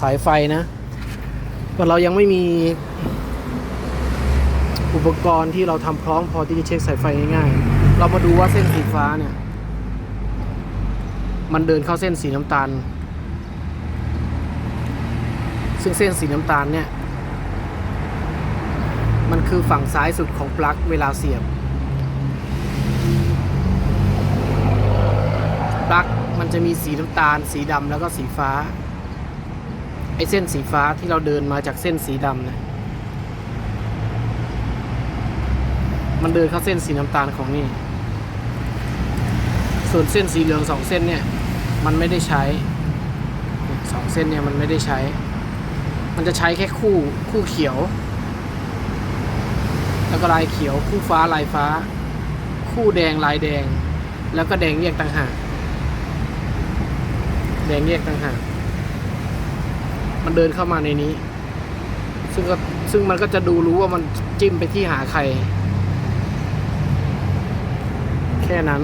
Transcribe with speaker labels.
Speaker 1: สายไฟนะแต่เรายังไม่มี อุปกรณ์ที่เราทำพร้อมพอที่จะเช็คสายไฟง่ายๆ เรามาดูว่าเส้นสีฟ้าเนี่ย มันเดินเข้าเส้นสีน้ำตาล ซึ่งเส้นสีน้ำตาลเนี่ย มันคือฝั่งซ้ายสุดของปลั๊กเวลาเสียบปลั๊กมันจะมีสีน้ำตาล สีดำแล้วก็สีฟ้า อ้เส้นสีฟ้าที่เราเดินมาจากเส้นสีดำนะ มันเดินเข้าเส้นสีน้ำตาลของนี่ ส่วนเส้นสีเหลืองสองเส้นเนี่ย มันไม่ได้ใช้สองเส้นเนี่ยมันไม่ได้ใช้ มันจะใช้แค่คู่คู่เขียว แล้วก็ลายเขียวคู่ฟ้าลายฟ้า คู่แดงลายแดง แล้วก็แดงแยกต่างหากแดงแยกต่างหาก มันเดินเข้ามาในนี้ ซึ่งก็ซึ่งมันก็จะดูรู้ว่ามันจิ้มไปที่หาใคร แค่นั้น